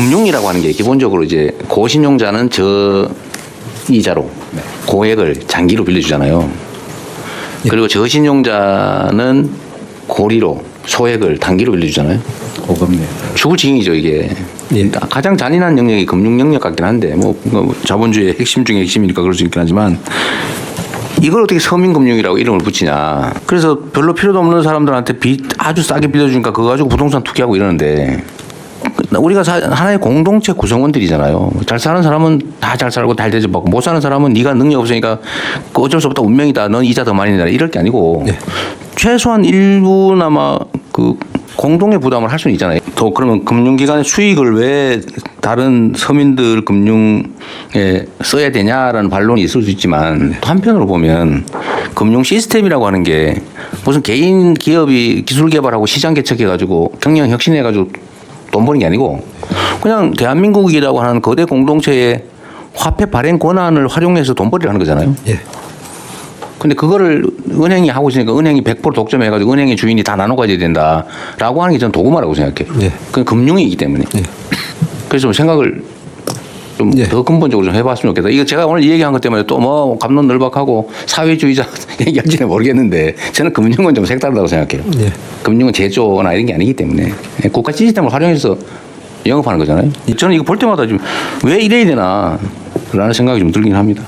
금융이라고 하는 게 기본적으로 이제 고신용자는 저 이자로 고액을 장기로 빌려주잖아요. 그리고 저신용자는 고리로 소액을 단기로 빌려주잖아요. 고급네요. 죽을 지경이죠 이게. 예. 가장 잔인한 영역이 금융 영역 같긴 한데 뭐, 뭐 자본주의의 핵심 중에 핵심이니까 그럴 수 있긴 하지만 이걸 어떻게 서민금융이라고 이름을 붙이냐. 그래서 별로 필요도 없는 사람들한테 빚 아주 싸게 빌려주니까 그거 가지고 부동산 투기하고 이러는데 우리가 사- 하나의 공동체 구성원들이잖아요. 잘 사는 사람은 다 잘 살고 잘 대접받고 못 사는 사람은 네가 능력 없으니까 그 어쩔 수 없다 운명이다. 넌 이자 더 많이 내라 이럴 게 아니고 최소한 일부나마 그 공동의 부담을 할 수는 있잖아요. 또 그러면 금융기관의 수익을 왜 다른 서민들 금융에 써야 되냐라는 반론이 있을 수 있지만 또 한편으로 보면 금융 시스템이라고 하는 게 무슨 개인 기업이 기술 개발하고 시장 개척해가지고 경영 혁신해가지고 돈 버는 게 아니고 그냥 대한민국이라고 하는 거대 공동체의 화폐 발행 권한을 활용해서 돈 벌이를 하는 거잖아요. 예. 근데 그거를 은행이 하고 있으니까 은행이 100% 독점해가지고 은행의 주인이 다 나눠 가져야 된다라고 하는 게 저는 도구마라고 생각해요. 네. 그건 금융이기 때문에. 네. 그래서 좀 생각을 좀 네. 더 근본적으로 좀 해봤으면 좋겠다. 이거 제가 오늘 이 얘기한 것 때문에 또 뭐 감론늘박하고 사회주의자 얘기할지는 모르겠는데 저는 금융은 좀 색다르다고 생각해요. 네. 금융은 제조나 이런 게 아니기 때문에 국가 시스템을 활용해서 영업하는 거잖아요. 저는 이거 볼 때마다 좀왜 이래야 되나 라는 생각이 좀 들긴 합니다.